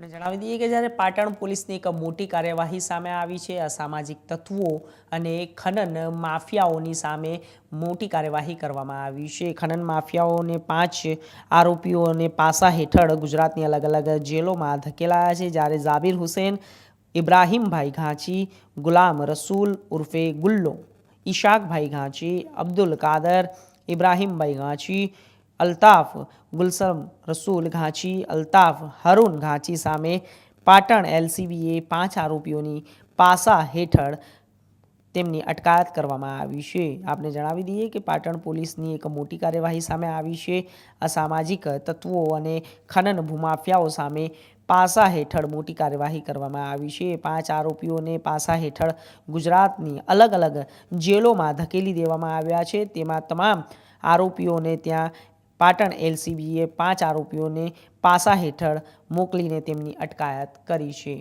આપણે જણાવી દઈએ કે જ્યારે પાટણ પોલીસની એક મોટી કાર્યવાહી સામે આવી છે, અસામાજિક તત્વો અને ખનન માફિયાઓની સામે મોટી કાર્યવાહી કરવામાં આવી છે. ખનન માફિયાઓને પાંચ આરોપીઓને પાસા હેઠળ ગુજરાતની અલગ અલગ જેલોમાં ધકેલાયા છે. જ્યારે ઝાબિર હુસેન, ઇબ્રાહીમભાઈ ઘાંચી, ગુલામ રસૂલ ઉર્ફે ગુલ્લો, ઈશાકભાઈ ઘાંચી, અબ્દુલ કાદર, ઇબ્રાહીમભાઈ ઘાંચી અલ્તાફ, ગુલસમ, રસૂલ ઘાંચી, અલ્તાફ, હરુન ઘાંચી સામે પાટણ એલસીબીએ પાંચ આરોપીઓની પાસા હેઠળ તેમની અટકાયત કરવામાં આવી છે. આપને જણાવી દઈએ કે પાટણ પોલીસની એક મોટી કાર્યવાહી સામે આવી છે. અસામાજિક તત્વો અને ખનન ભૂમાફિયાઓ સામે પાસા હેઠળ મોટી કાર્યવાહી કરવામાં આવી છે. પાંચ આરોપીઓને પાસા હેઠળ ગુજરાતની અલગ અલગ જેલોમાં ધકેલી દેવામાં આવ્યા છે. તેમાં તમામ આરોપીઓને ત્યાં પાટણ એલસીબીએ પાંચ આરોપીઓને પાસા હેઠળ મોકલીને તેમની અટકાયત કરી છે.